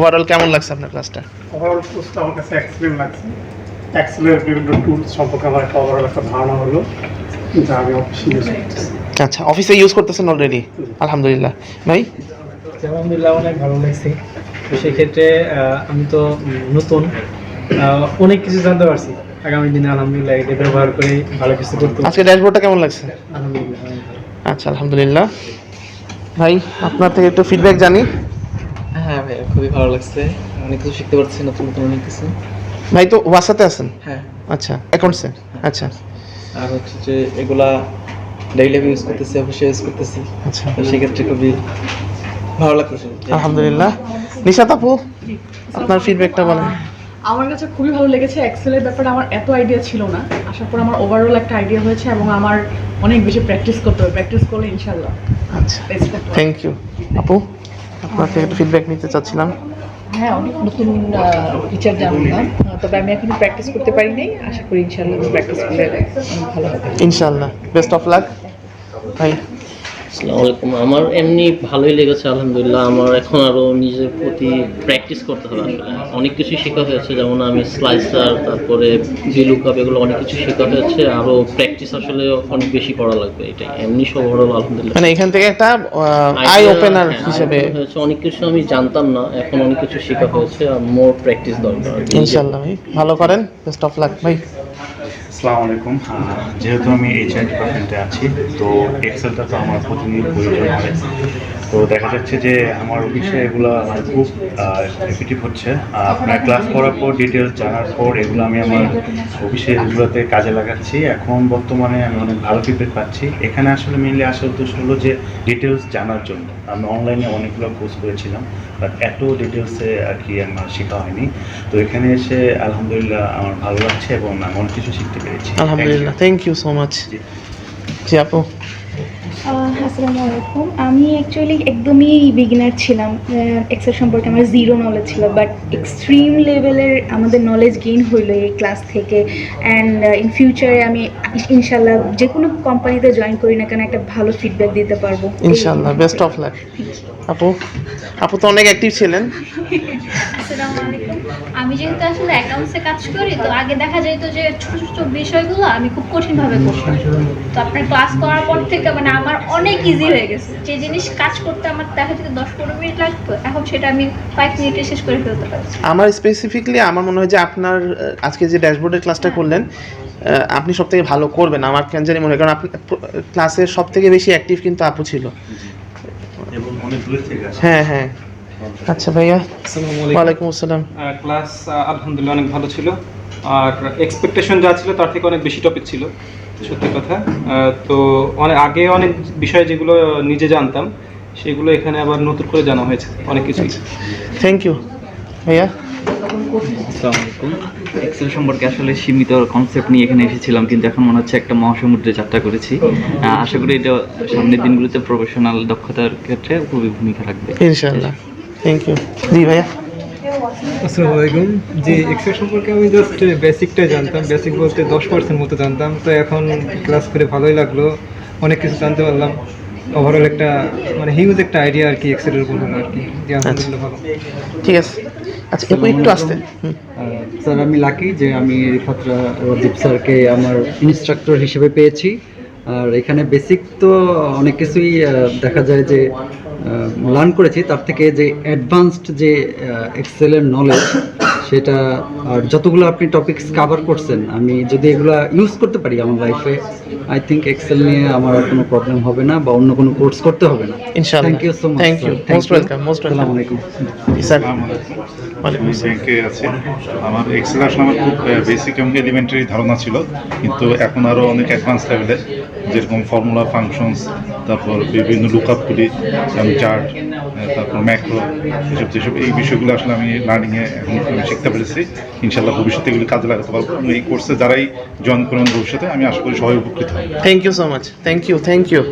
Overall কেমন লাগছে আপনার ক্লাসটা ওভারঅল কোর্সটা আমার কাছে এক্সেলেন্ট লাগছে। এক্সেলের বিভিন্ন টুলস সম্পর্কে আমার একটা ওভারঅল একটা ধারণা হলো যা আমি অফিসে ইউজ করতেছি। আচ্ছা অফিসে ইউজ করতেছেন অলরেডি আলহামদুলিল্লাহ। ভাই? আলহামদুলিল্লাহ অনেক ভালো লাগছে। তো সেক্ষেত্রে আমি তো নতুন। অনেক কিছু জানতে পারছি। আগামী দিনে আলহামদুলিল্লাহ এটা ব্যবহার করে ভালো কিছু করতে পারছি। আজকে ড্যাশবোর্ডটা কেমন লাগছে? আলহামদুলিল্লাহ আচ্ছা আলহামদুলিল্লাহ। ভাই আপনার থেকে একটু ফিডব্যাক জানি। হ্যাঁ ভাই খুবই ভালো লাগছে। অনেক কিছু শিখতে পারছি নতুন নতুন অনেক কিছু। ভাই তো ওয়াসাতে আছেন? হ্যাঁ। আচ্ছা অ্যাকাউন্টসে? আচ্ছা। আর হচ্ছে যে এগুলা ডেইলি ইউজ করতেছি অফিসে ইউজ করতেছি। আচ্ছা। সেক্ষেত্রে খুবই ভালো লাগতেছে। আলহামদুলিল্লাহ। নিশাত আপু আপনার ফিডব্যাকটা বলেন। আমার কাছে খুবই ভালো লেগেছে এক্সেলের ব্যাপারে আমার এত আইডিয়া ছিল না। আসার পর আমার ওভারঅল একটা আইডিয়া হয়েছে এবং আমার অনেক বেশি প্র্যাকটিস করতে হবে। প্র্যাকটিস করলে ইনশাল্লাহ আচ্ছা। থ্যাংক ইউ আপু? আপনার থেকে একটু ফিডব্যাক নিতে চাচ্ছিলাম। হ্যাঁ অনেক নতুন টিচার জানলাম। তবে আমি এখনও প্র্যাকটিস করতে পারি নাই আশা করি ইনশাআল্লাহ প্র্যাকটিস করে ভালো হবে। ইনশাআল্লাহ। বেস্ট অফ লাক ভাই আসসালামু আলাইকুম। আমার এমনি ভালোই লেগেছে আলহামদুলিল্লাহ। আমার এখন আরও নিজের প্রতি প্র্যাকটিস করতে হবে। আসলে অনেক কিছু শেখা হয়েছে যেমন আমি স্লাইসার তারপরে ভিলুকাপ এগুলো অনেক কিছু শেখা হয়েছে। আরও প্র্যাকটিস আসলে অনেক বেশি করা লাগবে। এটাই এমনি সব ওভারঅল আলহামদুলিল্লাহ। মানে এখান থেকে একটা আই ওপেনার হ্যাঁ, হিসেবে হয়েছে। অনেক কিছু আমি জানতাম না এখন অনেক কিছু শেখা হয়েছে। আর মোর প্র্যাকটিস দরকার। ইনশাআল্লাহ ভাই। ভালো করেন। বেস্ট অফ লাক ভাই। আসসালামু আলাইকুম। যেহেতু আমি এইচ এইচআর ডিপার্টমেন্টে আছি, তো এক্সেলটা তো আমার প্রতিদিন প্রয়োজন হয়। তো দেখা যাচ্ছে যে আমার বিষয়ে এগুলো আমার খুব এফেক্টিভ হচ্ছে। আপনার ক্লাস করার পর ডিটেলস জানার পর এগুলো আমি আমার অফিসে এগুলোতে কাজে লাগাচ্ছি। এখন বর্তমানে আমি অনেক ভালো ফিডব্যাক পাচ্ছি। এখানে আসলে মেনলি আসার উদ্দেশ্য হলো যে ডিটেলস জানার জন্য। আমি অনলাইনে অনেকগুলো কোর্স করেছিলাম বাট এত ডিটেলসে আর কি আমার শেখা হয়নি। তো এখানে এসে আলহামদুলিল্লাহ আমার ভালো লাগছে এবং আমি অনেক কিছু শিখতে পেরেছি। আলহামদুলিল্লাহ থ্যাংক ইউ সো মাচ জি আপু। আসসালামু আলাইকুম। আমি অ্যাকচুয়ালি একদমই বিগিনার ছিলাম। এক্সেল সম্পর্কে আমার জিরো নলেজ ছিল বাট এক্সট্রিম লেভেলের আমাদের নলেজ গেইন হইল এই ক্লাস থেকে। অ্যান্ড ইন ফিউচারে আমি ইনশাল্লাহ যে কোনো কোম্পানিতে জয়েন করি না কেন একটা ভালো ফিডব্যাক দিতে পারব। ইনশাআল্লাহ বেস্ট অফ লাক আপু? আপু তো অনেক অ্যাক্টিভ ছিলেন। আমি যেহেতু আসলে অ্যাকাউন্টসে কাজ করি তো আগে দেখা যেত যে ছোট ছোট বিষয়গুলো আমি খুব কঠিনভাবে করতাম। তো আপনার ক্লাস করার পর থেকে মানে আমার অনেক ইজি হয়ে গেছে। যে জিনিস কাজ করতে আমার দেখা যেত দশ পনেরো মিনিট লাগতো এখন সেটা আমি ফাইভ মিনিটে শেষ করে ফেলতে পারছি। আমার স্পেসিফিকলি আমার মনে হয় যে আপনার আজকে যে ড্যাশবোর্ডের ক্লাসটা করলেন আপনি সব থেকে ভালো করবেন। আমার কেন জানি মনে হয় কারণ আপনি ক্লাসের সব থেকে বেশি অ্যাক্টিভ কিন্তু আপু ছিল। এবং অনেক দূরে থেকে হ্যাঁ হ্যাঁ। আচ্ছা ভাইয়া আসসালামু আলাইকুম। ওয়ালাইকুম আসসালাম। ক্লাস আলহামদুলিল্লাহ অনেক ভালো ছিল। আর এক্সপেকটেশন যা ছিল তার থেকে অনেক বেশি টপিক ছিল সত্যি কথা। তো অনেক আগে অনেক বিষয় যেগুলো নিজে জানতাম সেগুলো এখানে আবার নতুন করে জানা হয়েছে অনেক কিছু থ্যাংক ইউ ভাইয়া? এক্সেল সম্পর্কে আসলে সীমিত কনসেপ্ট নিয়ে এখানে এসেছিলাম কিন্তু এখন মনে হচ্ছে একটা মহাসমুদ্রে যাত্রা করেছি। আশা করি এটা সামনের দিনগুলোতে প্রফেশনাল দক্ষতার ক্ষেত্রে খুবই ভূমিকা রাখবে। ইনশাআল্লাহ। থ্যাংক ইউ জি ভাইয়া। আসসালামু আলাইকুম। যে এক্সেল সম্পর্কে আমি জাস্ট বেসিকটাই জানতাম। বেসিক বলতে দশ পার্সেন্ট মতো জানতাম। তো এখন ক্লাস করে ভালোই লাগল। অনেক কিছু জানতে পারলাম। ওভারঅল একটা মানে হিউজ একটা আইডিয়া আর কি এক্সেলের উপর হলো আর কি। যে আলহামদুলিল্লাহ ভালো। ঠিক আছে। আচ্ছা একটু একটু আসতে। স্যার আমি লাকি যে আমি রিফাত রাজীব স্যারকে আমার ইনস্ট্রাক্টর হিসেবে পেয়েছি। আর এখানে বেসিক তো অনেক কিছুই দেখা যায় যে লার্ন করেছি। তার থেকে যে অ্যাডভান্সড যে এক্সেলের নলেজ সেটা আর যতগুলো আপনি টপিকস কভার করছেন আমি যদি এগুলো ইউজ করতে পারি আমার লাইফে আই থিঙ্ক এক্সেল নিয়ে আমার আর কোনো প্রবলেম হবে না বা অন্য কোনো কোর্স করতে হবে না। ইনশাআল্লাহ। Thank you so much thank you most welcome most welcome আসসালামু আলাইকুম স্যার আমি ব্যাংকে আছি। আমার এক্সেল আসলে আমার খুব বেসিক এবং এলিমেন্টারি ধারণা ছিল। কিন্তু এখন আরও অনেক অ্যাডভান্স লেভেলে যেরকম ফর্মুলা ফাংশনস তারপর বিভিন্ন লুকআপগুলি যেমন চার্ট তারপর ম্যাক্রো এসব যেসব, এই বিষয়গুলো আসলে আমি লার্নিংয়ে এখন শিখতে পেরেছি। ইনশাল্লাহ ভবিষ্যতে এগুলো কাজে লাগাতে পারব। এই কোর্সে যারাই জয়েন করবেন ভবিষ্যতে, আমি আশা করি সবাই উপকৃত হব। Thank you so much thank you thank you